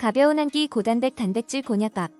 가벼운 한끼 고단백 단백질 곤약밥.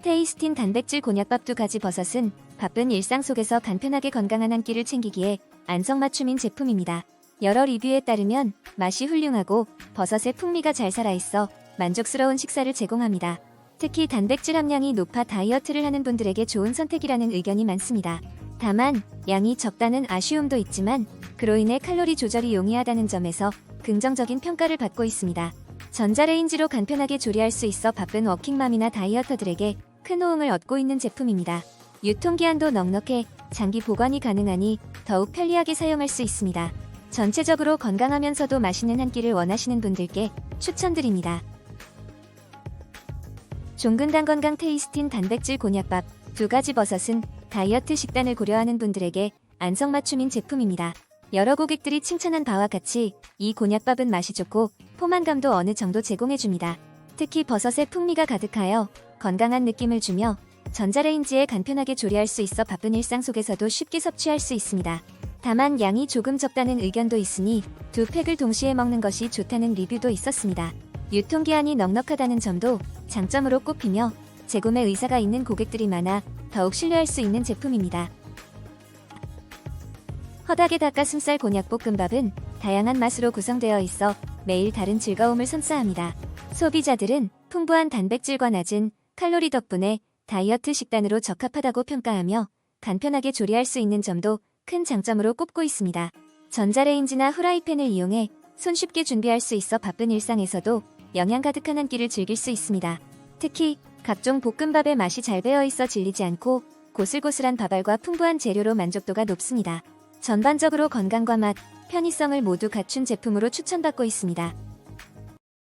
테이스틴 단백질 곤약밥 두 가지 버섯은 바쁜 일상 속에서 간편하게 건강한 한 끼를 챙기기에 안성맞춤인 제품입니다. 여러 리뷰에 따르면 맛이 훌륭하고 버섯의 풍미가 잘 살아있어 만족스러운 식사를 제공합니다. 특히 단백질 함량이 높아 다이어트를 하는 분들에게 좋은 선택이라는 의견이 많습니다. 다만 양이 적다는 아쉬움도 있지만 그로 인해 칼로리 조절이 용이하다는 점에서 긍정적인 평가를 받고 있습니다. 전자레인지로 간편하게 조리할 수 있어 바쁜 워킹맘이나 다이어터들에게 큰 호응을 얻고 있는 제품입니다. 유통기한도 넉넉해 장기 보관이 가능하니 더욱 편리하게 사용할 수 있습니다. 전체적으로 건강하면서도 맛있는 한 끼를 원하시는 분들께 추천드립니다. 종근당 건강 테이스틴 단백질 곤약밥 두 가지 버섯은 다이어트 식단을 고려하는 분들에게 안성맞춤인 제품입니다. 여러 고객들이 칭찬한 바와 같이 이 곤약밥은 맛이 좋고 포만감도 어느 정도 제공해줍니다. 특히 버섯의 풍미가 가득하여 건강한 느낌을 주며 전자레인지에 간편하게 조리할 수 있어 바쁜 일상 속에서도 쉽게 섭취할 수 있습니다. 다만 양이 조금 적다는 의견도 있으니 두 팩을 동시에 먹는 것이 좋다는 리뷰도 있었습니다. 유통기한이 넉넉하다는 점도 장점으로 꼽히며 재구매 의사가 있는 고객들이 많아 더욱 신뢰할 수 있는 제품입니다. 허닥의 닭가슴살 곤약볶음밥은 다양한 맛으로 구성되어 있어 매일 다른 즐거움을 선사합니다. 소비자들은 풍부한 단백질과 낮은 칼로리 덕분에 다이어트 식단으로 적합하다고 평가하며 간편하게 조리할 수 있는 점도 큰 장점으로 꼽고 있습니다. 전자레인지나 후라이팬을 이용해 손쉽게 준비할 수 있어 바쁜 일상에서도 영양 가득한 한 끼를 즐길 수 있습니다. 특히 각종 볶음밥의 맛이 잘 배어 있어 질리지 않고 고슬고슬한 밥알과 풍부한 재료로 만족도가 높습니다. 전반적으로 건강과 맛, 편의성을 모두 갖춘 제품으로 추천받고 있습니다.